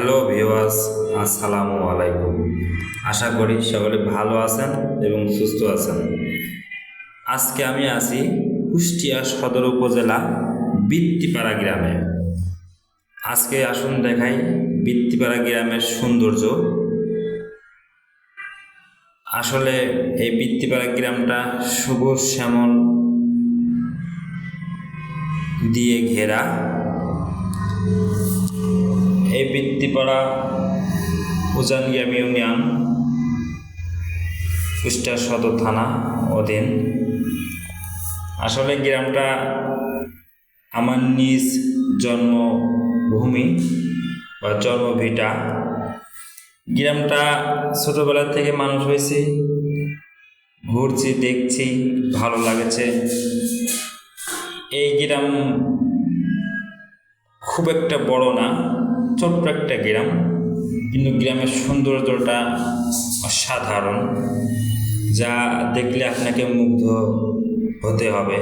Hello ভিওয়াস আসসালামু আলাইকুম। আশা করি সকলে ভালো আছেন এবং সুস্থ আছেন। আজকে আমি আছি কুষ্টিয়া সদর উপজেলা বৃত্তিপাড়া গ্রামে। আজকে আসুন দেখাই বৃত্তিপাড়া গ্রামের সৌন্দর্য। আসলে এই বৃত্তিপাড়া গ্রামটা সবুজ শ্যামল দিয়ে ঘেরা। এই বৃত্তিপাড়া উজানগ্রাম ইউনিয়ন, কুষ্টিয়া সদর থানা অধীন। আসলে গ্রামটা আমার নিজ জন্মভূমি বা জন্মভিটা। গ্রামটা ছোটোবেলা থেকে মানুষ হয়েছি, ঘুরছি, দেখছি, ভালো লাগেছে। এই গ্রাম খুব একটা বড় না। ছোট্ট একটা গ্রাম, কিন্তু গ্রামের সৌন্দর্যটা অসাধারণ, যা দেখলে আপনাকে মুগ্ধ হতে হবে।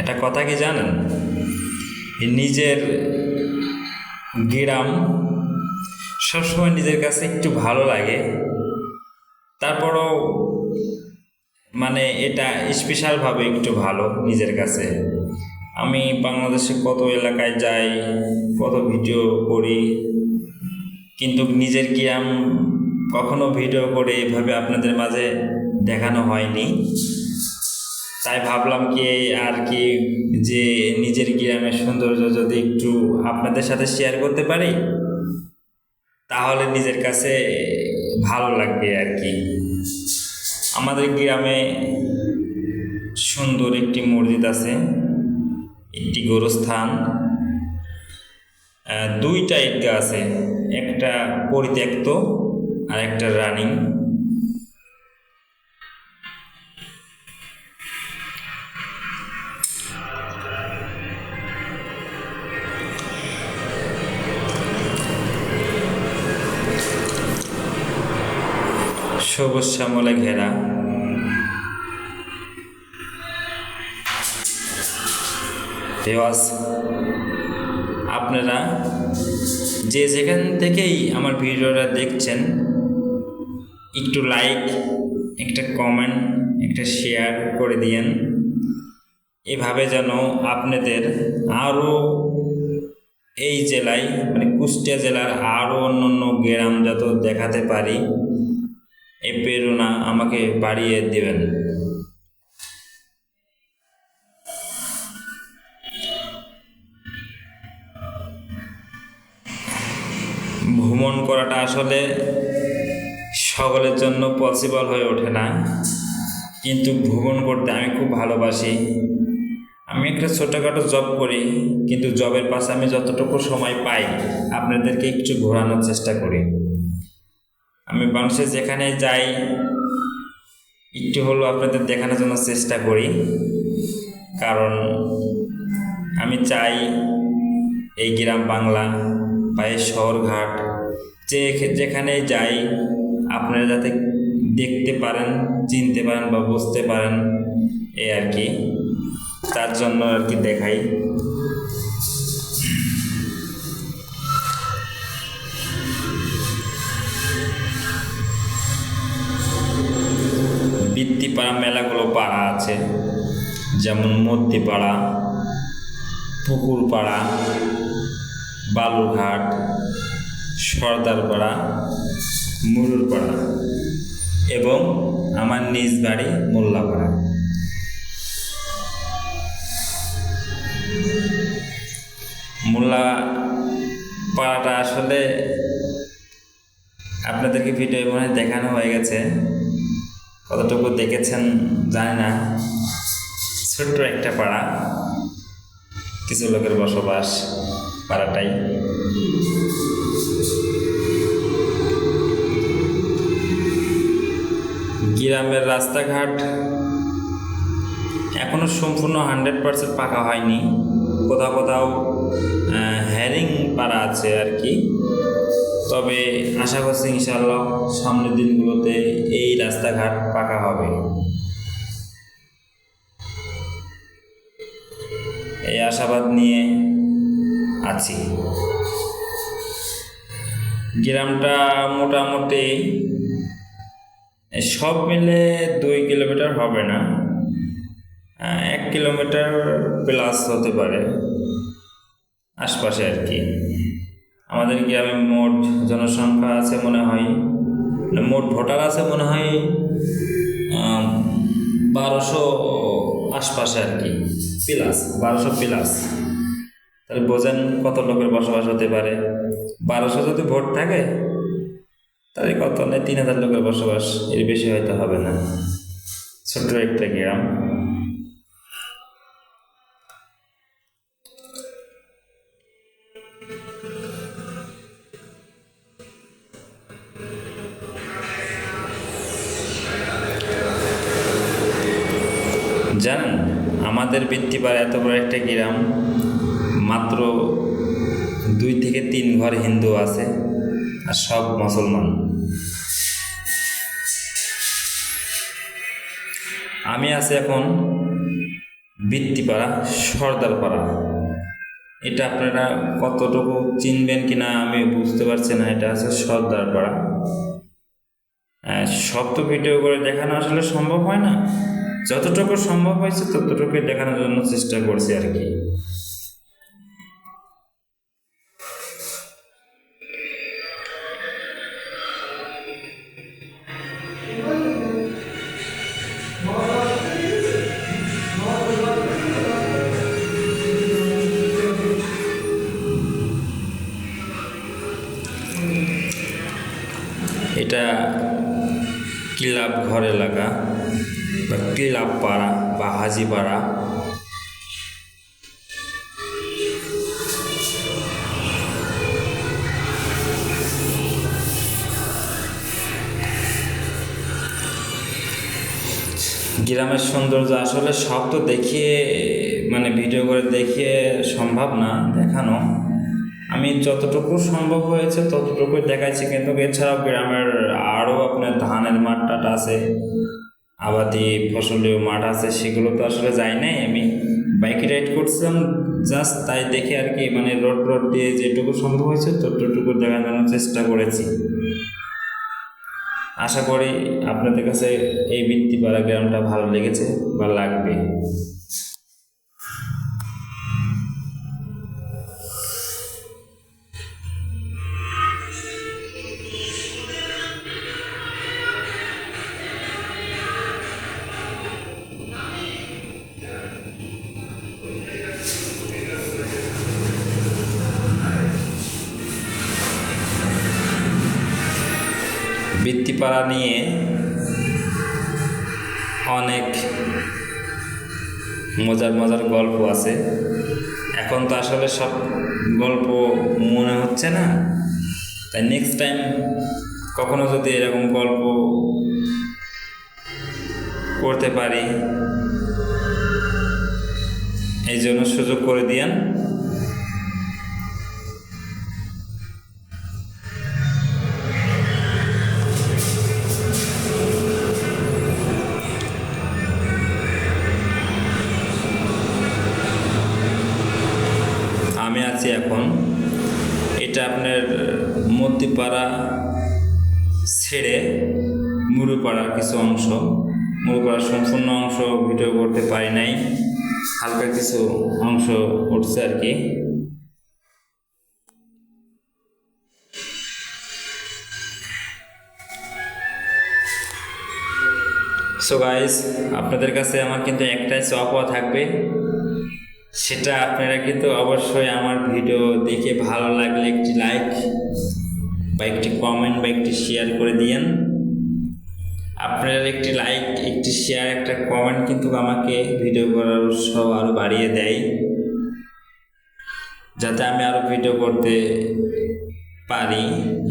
একটা কথা কি জানেন? নিজের গ্রাম সবসময় নিজের কাছে একটু ভালো লাগে, তারপরও মানে এটা স্পেশালভাবে একটু ভালো নিজের কাছে। আমি বাংলাদেশে কত এলাকায় যাই, কত ভিডিও করি, কিন্তু নিজের গ্রাম কখনো ভিডিও করে এভাবে আপনাদের মাঝে দেখানো হয়নি? তাই ভাবলাম কি আর কি যে নিজের গ্রামের সৌন্দর্য যদি একটু আপনাদের সাথে শেয়ার করতে পারি, তাহলে নিজের কাছে ভালো লাগবে আর কি। আমাদের গ্রামে সুন্দর একটি মসজিদ আছে, একটি গোরস্থান। দুইটা ঈদগাহ আছে, একটা পরিত্যক্ত আর একটা রানিং। সবুজ শ্যামলে ঘেরা। আপনারা যে যেখান থেকেই আমার ভিডিওটা দেখছেন, একটু লাইক একটা কমেন্ট একটা শেয়ার করে দিয়েন। এভাবে যেন আপনাদের আরও এই জেলায় মানে কুষ্টিয়া জেলার আরও অন্য অন্য গ্রাম যত দেখাতে পারি। এই প্রেরণা আমাকে বাড়িয়ে দেবেন। ভ্রমণ করাটা আসলে সকলের জন্য পসিবল হয়ে ওঠে না। কিন্তু ভ্রমণ করতে আমি খুব ভালোবাসি। আমি একটা ছোটোখাটো জব করি, কিন্তু জবের পাশে আমি যতটুকু সময় পাই, আপনাদেরকে একটু ঘোরানোর চেষ্টা করি। আমি মানুষের যেখানে যাই, একটু হলেও আপনাদের দেখানোর জন্য চেষ্টা করি। কারণ আমি চাই এই গ্রাম বাংলা বা এই শহরঘাট যে যেখানে যাই, আপনারা যাতে দেখতে পারেন, চিনতে পারেন বা বুঝতে পারেন এই আর কি। তার জন্য আর কি দেখাই। বৃত্তিপাড়া মেলাগুলো পাড়া আছে। যেমন মধ্যপাড়া পুকুরপাড়া বালুরঘাট সর্দারপাড়া মুরুরপাড়া এবং আমার নিজ বাড়ি মোল্লাপাড়া মোল্লা পাড়াটা আসলে আপনাদেরকে ভিডিও মনে দেখানো হয়ে গেছে। কতটুকু দেখেছেন জানি না। ছোট্ট একটা পাড়া। কিছু লোকের বসবাস পাড়াটাই। গ্রামের রাস্তাঘাট এখনও সম্পূর্ণ হান্ড্রেড পার্সেন্ট পাকা হয়নি। কোথাও কোথাও হ্যারিং পাড়া আছে আর কি। তবে আশা করছি ইনশাআল্লাহ সামনের দিনগুলোতে এই রাস্তাঘাট পাকা হবে। এই আশাবাদ নিয়ে আছি। গ্রামটা মোটামুটি সব মিলে দুই কিলোমিটার হবে না। এক কিলোমিটার প্লাস হতে পারে। আশপাশে আর কি। আমাদের গ্রামে মোট জনসংখ্যা আছে মনে হয় মানে মোট ভোটার আছে মনে হয় বারোশো আশপাশে আর কি প্লাস বারোশো প্লাস তাহলে বোঝেন কত লোকের বসবাস হতে পারে। বারোশো যদি ভোট থাকে, তাহলে কত নেই তিন হাজার লোকের বসবাস এর বেশি হয়তো হবে না। ছোট্ট একটা গ্রাম। জানেন, আমাদের বৃত্তিপাড়া এত বড় একটা গ্রাম, মাত্র দুই থেকে তিন ঘর হিন্দু আছে আর সব মুসলমান। আমি আছি এখন বৃত্তিপাড়া সর্দারপাড়া। এটা আপনারা কতটুকু চিনবেন কি না আমি বুঝতে পারছি না, এটা আছে সর্দারপাড়া। সব তো ভিডিও করে দেখানো আসলে সম্ভব হয় না? যতটুকু সম্ভব হয়েছে ততটুকুই দেখানোর জন্য চেষ্টা করছি আর কি। বা কিলাব বা হাজিপাড়া। গ্রামের সৌন্দর্য আসলে সব তো দেখিয়ে মানে ভিডিও করে দেখিয়ে সম্ভব না, দেখানো। আমি যতটুকু সম্ভব হয়েছে ততটুকুই দেখাচ্ছি কিন্তু এছাড়াও গ্রামের আরও আপনার ধানের মাঠ টাট আছে। আবাদি ফসলীয় মাঠ আছে, সেগুলো তো আসলে যাই নাই। আমি বাইকে রাইড করছিলাম জাস্ট তাই দেখে আর কি মানে রোড রোড দিয়ে যেটুকু সম্ভব হয়েছে, ততটুকু দেখানোর চেষ্টা করেছি। আশা করি আপনাদের কাছে এই বৃত্তিপাড়া গ্রামটা ভালো লেগেছে বা লাগবে। বৃত্তিপাড়া নিয়ে অনেক মজার মজার গল্প আছে। এখন তো আসলে সব গল্প মনে হচ্ছে না। তাই নেক্সট টাইম কখনো যদি এরকম গল্প করতে পারি, এই জন্য সুযোগ করে দিয়েন। আছি এখন। এটা আপনার মধ্যপাড়া ছেড়ে মুরুপাড়ার কিছু অংশ। মুরুপাড়ার সম্পূর্ণ অংশ ভিডিও করতে পারি নাই। হালকা কিছু অংশ উঠছে আর কি। সো গাইস আপনাদের কাছে আমার কিন্তু একটাই চাওয়া থাকবে। সেটা আপনারা কিন্তু অবশ্যই আমার ভিডিও দেখে ভালো লাগলে একটি লাইক বা একটি কমেন্ট বা একটি শেয়ার করে দিয়েন। আপনার একটি লাইক একটি শেয়ার একটা কমেন্ট কিন্তু আমাকে ভিডিও করার উৎসাহ আরও বাড়িয়ে দেয়। যাতে আমি আরও ভিডিও করতে পারি।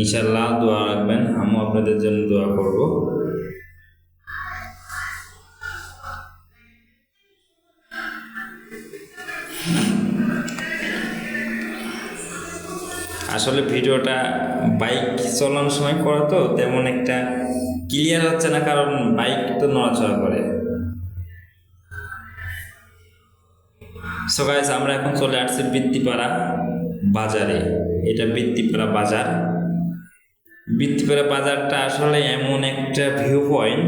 ইনশাল্লাহ দোয়া রাখবেন, আমিও আপনাদের জন্য দোয়া করব। আসলে ভিডিওটা বাইক চালানোর সময় করা তো, তেমন একটা ক্লিয়ার হচ্ছে না, কারণ বাইক তো নড়াচড়া করে। সো গাইস আমরা এখন চলে আসছি বৃত্তিপাড়া বাজারে। এটা বৃত্তিপাড়া বাজার। বৃত্তিপাড়া বাজারটা আসলে এমন একটা ভিউ পয়েন্ট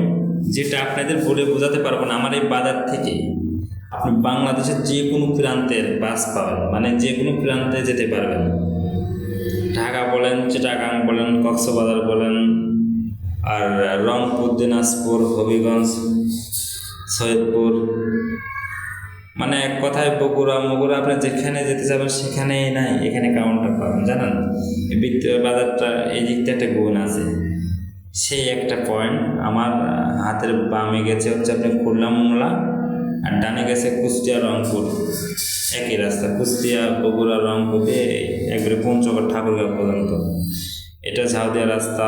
যেটা আপনাদের বলে বোঝাতে পারব না আমার এই বাজার থেকে। আপনি বাংলাদেশের যে কোনো প্রান্তের বাস পাবেন মানে যে কোনো প্রান্তে যেতে পারবেন। ঢাকা বলেন, চিটাগাং বলেন, কক্সবাজার বলেন, আর রংপুর, দিনাজপুর, হবিগঞ্জ, সৈয়দপুর মানে এক কথায় বগুড়া, মগুড়া, আপনি যেখানে যেতে যাবেন সেখানেই নাই, এখানে কাউন্টার পাবেন, জানেন? এই বাজারটা, এই দিকটা একটা গুণ আছে। সেই একটা পয়েন্ট আমার হাতের বামে গেছে হচ্ছে আপনি খুলনা, মোংলা আর ডানে গেছে কুষ্টিয়া, রংপুর। একই রাস্তা, কুষ্টিয়া, বগুড়া, রংপুর দিয়ে একবারে পঞ্চগড়, ঠাকুরগাঁও পর্যন্ত। এটা ঝাউদিয়া রাস্তা।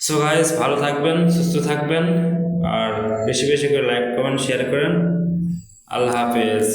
সো গাইজ ভালো থাকবেন, সুস্থ থাকবেন, আর বেশি বেশি করে লাইক কমেন্ট শেয়ার করেন। আল্লাহ হাফেজ।